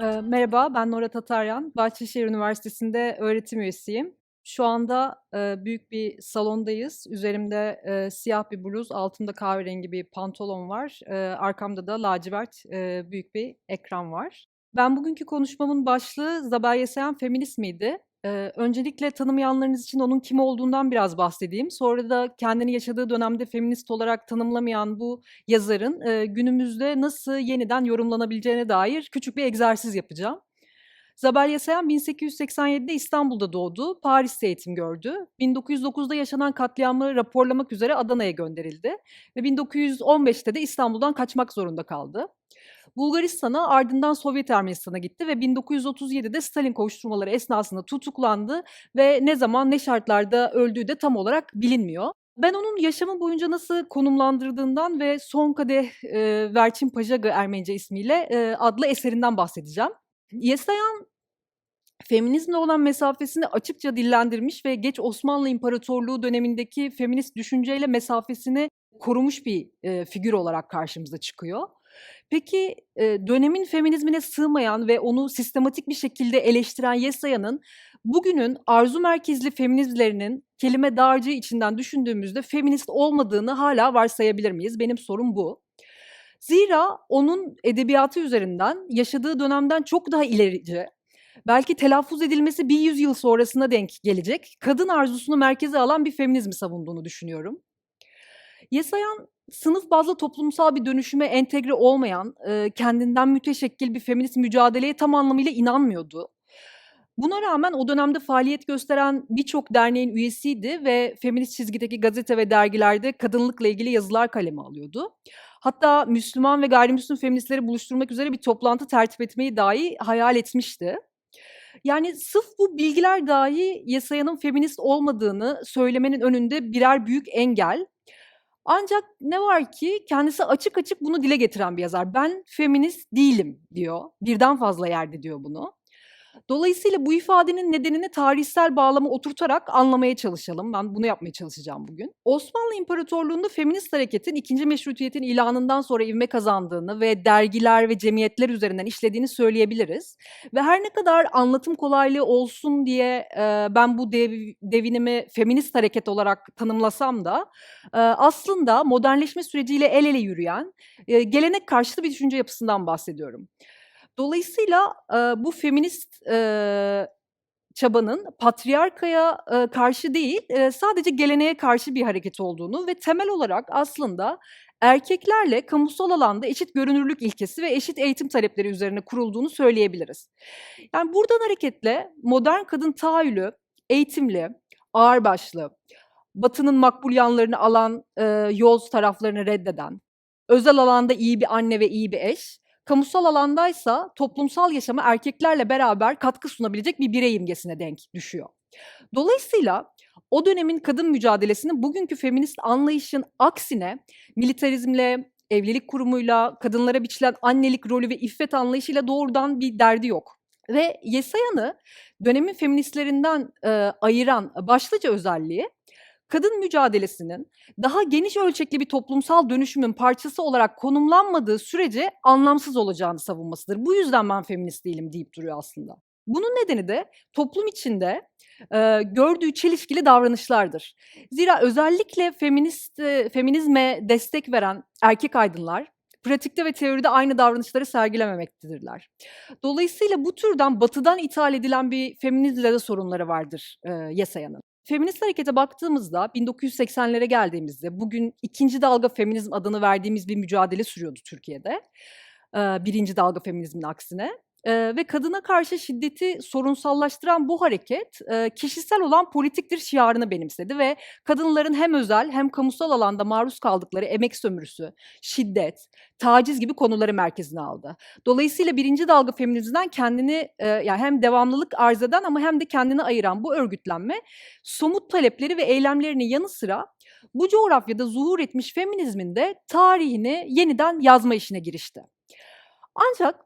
Merhaba, ben Nora Tataryan. Bahçeşehir Üniversitesi'nde öğretim üyesiyim. Şu anda, büyük bir salondayız. Üzerimde, siyah bir bluz, altımda kahverengi bir pantolon var. Arkamda da lacivert, büyük bir ekran var. Ben bugünkü konuşmamın başlığı Zabel Yesayan feminist Eee, öncelikle tanımayanlarınız için onun kim olduğundan biraz bahsedeyim. Sonra da kendini yaşadığı dönemde feminist olarak tanımlamayan bu yazarın, eee, günümüzde nasıl yeniden yorumlanabileceğine dair küçük bir egzersiz yapacağım. Zabel Yasayan 1887'de İstanbul'da doğdu, Paris'te eğitim gördü. 1909'da yaşanan katliamı raporlamak üzere Adana'ya gönderildi ve 1915'te de İstanbul'dan kaçmak zorunda kaldı. Bulgaristan'a ardından Sovyet Ermenistan'a gitti ve 1937'de Stalin kovuşturmaları esnasında tutuklandı ve ne zaman ne şartlarda öldüğü de tam olarak bilinmiyor. Ben onun yaşamı boyunca nasıl konumlandırdığından ve Son Kadeh eee, Verçin Pajaga Ermenice ismiyle eee, adlı eserinden bahsedeceğim. Yesayan feminizmle olan mesafesini açıkça dillendirmiş ve geç Osmanlı İmparatorluğu dönemindeki feminist düşünceyle mesafesini korumuş bir eee, figür olarak karşımıza çıkıyor. Peki dönemin feminizmine sığmayan ve onu sistematik bir şekilde eleştiren Yesaya'nın bugünün arzu merkezli feminizmlerinin kelime dağarcığı içinden düşündüğümüzde feminist olmadığını hala varsayabilir miyiz? Benim sorum bu. Zira onun edebiyatı üzerinden yaşadığı dönemden çok daha ilerici, belki telaffuz edilmesi bir yüzyıl sonrasına denk gelecek, kadın arzusunu merkeze alan bir feminizmi savunduğunu düşünüyorum. Yesayan sınıf bazlı toplumsal bir dönüşüme entegre olmayan, kendinden müteşekkil bir feminist mücadeleye tam anlamıyla inanmıyordu. Buna rağmen o dönemde faaliyet gösteren birçok derneğin üyesiydi ve feminist çizgideki gazete ve dergilerde kadınlıkla ilgili yazılar kaleme alıyordu. Hatta Müslüman ve gayrimüslim feministleri buluşturmak üzere bir toplantı tertip etmeyi dahi hayal etmişti. Yani sırf bu bilgiler dahi Yesaya'nın feminist olmadığını söylemenin önünde birer büyük engel. Ancak ne var ki kendisi açık açık bunu dile getiren bir yazar. Ben feminist değilim diyor. Birden fazla yerde diyor bunu. Dolayısıyla bu ifadenin nedenini tarihsel bağlama oturtarak anlamaya çalışalım. Ben bunu yapmaya çalışacağım bugün. Osmanlı İmparatorluğu'nda feminist hareketin ikinci meşrutiyetin ilanından sonra ivme kazandığını ve dergiler ve cemiyetler üzerinden işlediğini söyleyebiliriz. Ve her ne kadar anlatım kolaylığı olsun diye e, ben bu dev, devinimi feminist hareket olarak tanımlasam da e, aslında modernleşme süreciyle el ele yürüyen e, gelenek karşıtı bir düşünce yapısından bahsediyorum. Dolayısıyla, eee, bu feminist, eee, çabanın patriarkaya, eee, karşı değil, eee, sadece geleneğe karşı bir hareket olduğunu ve temel olarak aslında erkeklerle kamusal alanda eşit görünürlük ilkesi ve eşit eğitim talepleri üzerine kurulduğunu söyleyebiliriz. Yani buradan hareketle modern kadın tahayyülü eğitimli, ağırbaşlı, Batı'nın makbul yanlarını alan, eee, yoz taraflarını reddeden, özel alanda iyi bir anne ve iyi bir eş, Kamusal alandaysa toplumsal yaşama erkeklerle beraber katkı sunabilecek bir birey imgesine denk düşüyor. Dolayısıyla o dönemin kadın mücadelesinin bugünkü feminist anlayışın aksine militarizmle, evlilik kurumuyla, kadınlara biçilen annelik rolü ve iffet anlayışıyla doğrudan bir derdi yok. Ve Yesayan'ı dönemin feministlerinden e, ayıran başlıca özelliği kadın mücadelesinin daha geniş ölçekli bir toplumsal dönüşümün parçası olarak konumlanmadığı sürece anlamsız olacağını savunmasıdır. Bu yüzden ben feminist değilim deyip duruyor aslında. Bunun nedeni de toplum içinde e, gördüğü çelişkili davranışlardır. Zira özellikle feminist e, feminizme destek veren erkek aydınlar pratikte ve teoride aynı davranışları sergilememektedirler. Dolayısıyla bu türden batıdan ithal edilen bir feminizmle de sorunları vardır e, Yesaya'nın. Feminist harekete baktığımızda 1980'lere geldiğimizde bugün ikinci dalga feminizm adını verdiğimiz bir mücadele sürüyordu Türkiye'de. birinci dalga feminizmin aksine. Eee, ve kadına karşı şiddeti sorunsallaştıran bu hareket, eee, kişisel olan politiktir şiarını benimsedi ve kadınların hem özel hem kamusal alanda maruz kaldıkları emek sömürüsü, şiddet, taciz gibi konuları merkezine aldı. Dolayısıyla birinci dalga feminizmden kendini, eee, yani hem devamlılık arz eden ama hem de kendini ayıran bu örgütlenme somut talepleri ve eylemlerinin yanı sıra bu coğrafyada zuhur etmiş feminizmin de tarihini yeniden yazma işine girişti. Ancak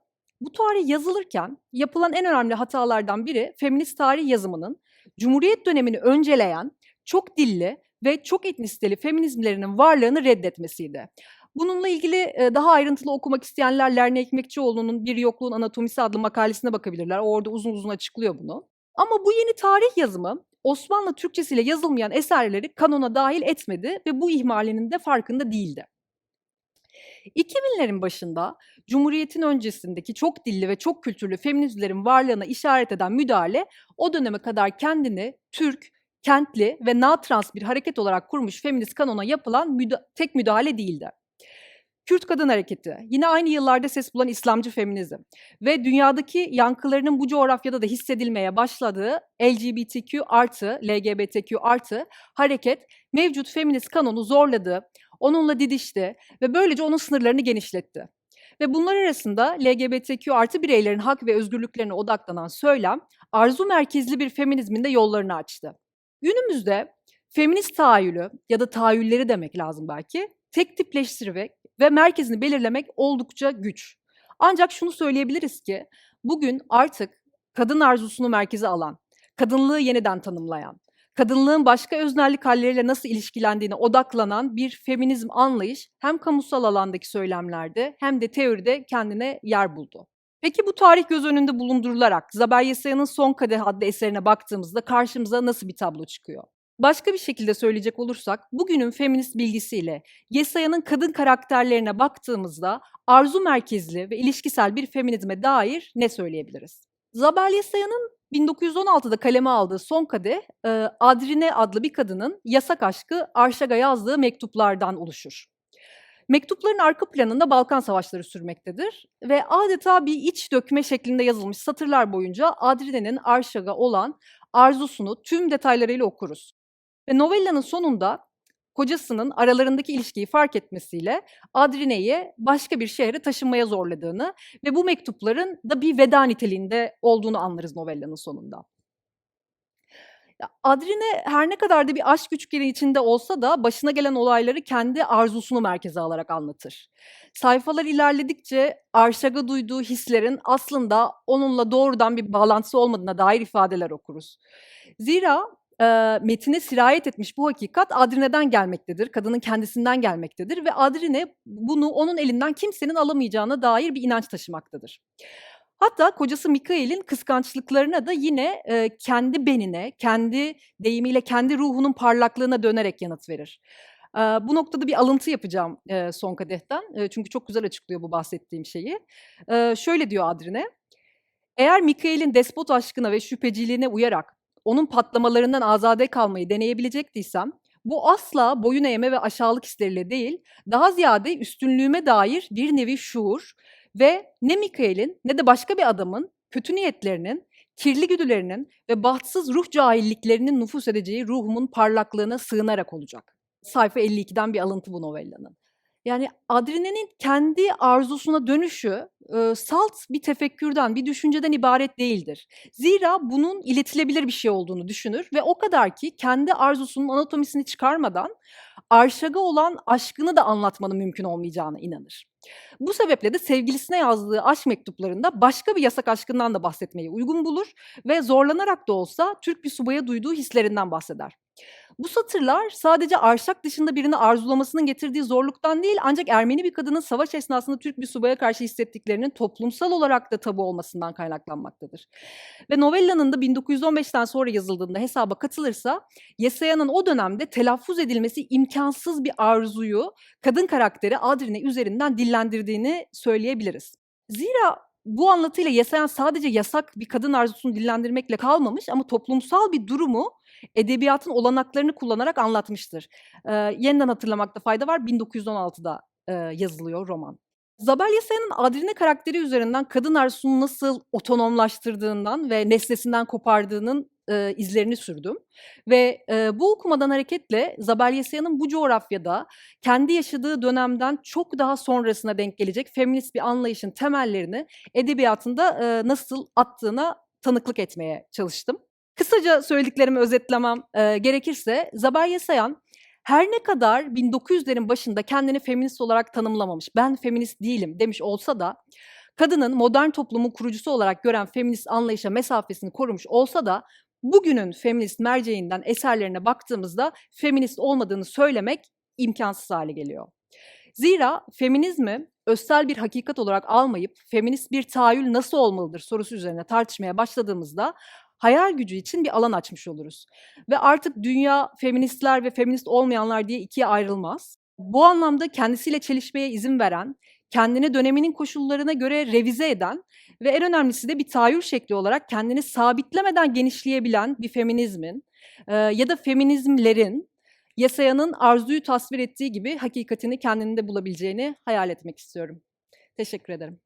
bu tarih yazılırken yapılan en önemli hatalardan biri feminist tarih yazımının Cumhuriyet dönemini önceleyen çok dilli ve çok etnisiteli feminizmlerinin varlığını reddetmesiydi. Bununla ilgili e, daha ayrıntılı okumak isteyenler Lerner Ekmekçioğlu'nun Bir Yokluğun Anatomisi adlı makalesine bakabilirler. Orada uzun uzun açıklıyor bunu. Ama bu yeni tarih yazımı Osmanlı Türkçesiyle yazılmayan eserleri kanona dahil etmedi ve bu ihmalinin de farkında değildi. 2000'lerin başında Cumhuriyet'in öncesindeki çok dilli ve çok kültürlü feministlerin varlığına işaret eden müdahale o döneme kadar kendini Türk, kentli ve na-trans bir hareket olarak kurmuş feminist kanona yapılan müda tek müdahale değildi. Kürt Kadın Hareketi, yine aynı yıllarda ses bulan İslamcı feminizm ve dünyadaki yankılarının bu coğrafyada da hissedilmeye başladığı LGBTQ artı, LGBTQ artı hareket mevcut feminist kanonu zorladı, onunla didişti ve böylece onun sınırlarını genişletti. Ve bunlar arasında LGBTQ artı bireylerin hak ve özgürlüklerine odaklanan söylem, arzu merkezli bir feminizmin de yollarını açtı. Günümüzde feminist tahayyülü ya da tahayyülleri demek lazım belki, tek tipleştirmek ve merkezini belirlemek oldukça güç. Ancak şunu söyleyebiliriz ki bugün artık kadın arzusunu merkeze alan, kadınlığı yeniden tanımlayan, kadınlığın başka öznellik halleriyle nasıl ilişkilendiğine odaklanan bir feminizm anlayış hem kamusal alandaki söylemlerde hem de teoride kendine yer buldu. Peki bu tarih göz önünde bulundurularak Zabel Yesaya'nın Son Kadeh adlı eserine baktığımızda karşımıza nasıl bir tablo çıkıyor? Başka bir şekilde söyleyecek olursak, bugünün feminist bilgisiyle Yesaya'nın kadın karakterlerine baktığımızda arzu merkezli ve ilişkisel bir feminizme dair ne söyleyebiliriz? Zabel Yesaya'nın 1916'da kaleme aldığı Son Kadeh, Adrine adlı bir kadının yasak aşkı Arşag'a yazdığı mektuplardan oluşur. Mektupların arka planında Balkan Savaşları sürmektedir ve adeta bir iç dökme şeklinde yazılmış satırlar boyunca Adrine'nin Arşag'a olan arzusunu tüm detaylarıyla okuruz. Ve novellanın sonunda kocasının aralarındaki ilişkiyi fark etmesiyle Adrine'yi başka bir şehre taşınmaya zorladığını ve bu mektupların da bir veda niteliğinde olduğunu anlarız novellanın sonunda. Adrine her ne kadar da bir aşk üçgeni içinde olsa da başına gelen olayları kendi arzusunu merkeze alarak anlatır. Sayfalar ilerledikçe Arşag'a duyduğu hislerin aslında onunla doğrudan bir bağlantısı olmadığına dair ifadeler okuruz. Zira e, metine sirayet etmiş bu hakikat Adrine'den gelmektedir, kadının kendisinden gelmektedir ve Adrine bunu onun elinden kimsenin alamayacağına dair bir inanç taşımaktadır. Hatta kocası Mikael'in kıskançlıklarına da yine e, kendi benine, kendi deyimiyle kendi ruhunun parlaklığına dönerek yanıt verir. E, bu noktada bir alıntı yapacağım e, son kadehten. E, çünkü çok güzel açıklıyor bu bahsettiğim şeyi. E, şöyle diyor Adrine. Eğer Mikael'in despot aşkına ve şüpheciliğine uyarak onun patlamalarından azade kalmayı deneyebilecektiysem, bu asla boyun eğme ve aşağılık hisleriyle değil, daha ziyade üstünlüğüme dair bir nevi şuur ve ne Mikael'in ne de başka bir adamın kötü niyetlerinin, kirli güdülerinin ve bahtsız ruh cahilliklerinin nüfus edeceği ruhumun parlaklığına sığınarak olacak. Sayfa 52'den bir alıntı bu novellanın. Yani Adrine'nin kendi arzusuna dönüşü salt bir tefekkürden, bir düşünceden ibaret değildir. Zira bunun iletilebilir bir şey olduğunu düşünür ve o kadar ki kendi arzusunun anatomisini çıkarmadan Arşag'a olan aşkını da anlatmanın mümkün olmayacağına inanır. Bu sebeple de sevgilisine yazdığı aşk mektuplarında başka bir yasak aşkından da bahsetmeyi uygun bulur ve zorlanarak da olsa Türk bir subaya duyduğu hislerinden bahseder. Bu satırlar sadece Arşak dışında birini arzulamasının getirdiği zorluktan değil ancak Ermeni bir kadının savaş esnasında Türk bir subaya karşı hissettiklerinin toplumsal olarak da tabu olmasından kaynaklanmaktadır. Ve novellanın da 1915'ten sonra yazıldığında hesaba katılırsa Yesaya'nın o dönemde telaffuz edilmesi imkansız bir arzuyu kadın karakteri Adrine üzerinden dillendirdiğini söyleyebiliriz. Zira bu anlatıyla Yesayan sadece yasak bir kadın arzusunu dillendirmekle kalmamış ama toplumsal bir durumu edebiyatın olanaklarını kullanarak anlatmıştır. Ee, yeniden hatırlamakta fayda var. 1916'da e, yazılıyor roman. Zabel Yesaya'nın Adrine karakteri üzerinden kadın arzusunu nasıl otonomlaştırdığından ve nesnesinden kopardığının e, izlerini sürdüm. Ve e, bu okumadan hareketle Zabel Yesaya'nın bu coğrafyada kendi yaşadığı dönemden çok daha sonrasına denk gelecek feminist bir anlayışın temellerini edebiyatında e, nasıl attığına tanıklık etmeye çalıştım. Kısaca söylediklerimi özetlemem e, gerekirse Zabel Yesayan her ne kadar 1900'lerin başında kendini feminist olarak tanımlamamış, ben feminist değilim demiş olsa da kadının modern toplumun kurucusu olarak gören feminist anlayışa mesafesini korumuş olsa da bugünün feminist merceğinden eserlerine baktığımızda feminist olmadığını söylemek imkansız hale geliyor. Zira feminizmi özsel bir hakikat olarak almayıp feminist bir tahayyül nasıl olmalıdır sorusu üzerine tartışmaya başladığımızda hayal gücü için bir alan açmış oluruz. Ve artık dünya feministler ve feminist olmayanlar diye ikiye ayrılmaz. Bu anlamda kendisiyle çelişmeye izin veren, kendini döneminin koşullarına göre revize eden ve en önemlisi de bir tahayyül şekli olarak kendini sabitlemeden genişleyebilen bir feminizmin eee, ya da feminizmlerin Yesaya'nın arzuyu tasvir ettiği gibi hakikatini kendinde bulabileceğini hayal etmek istiyorum. Teşekkür ederim.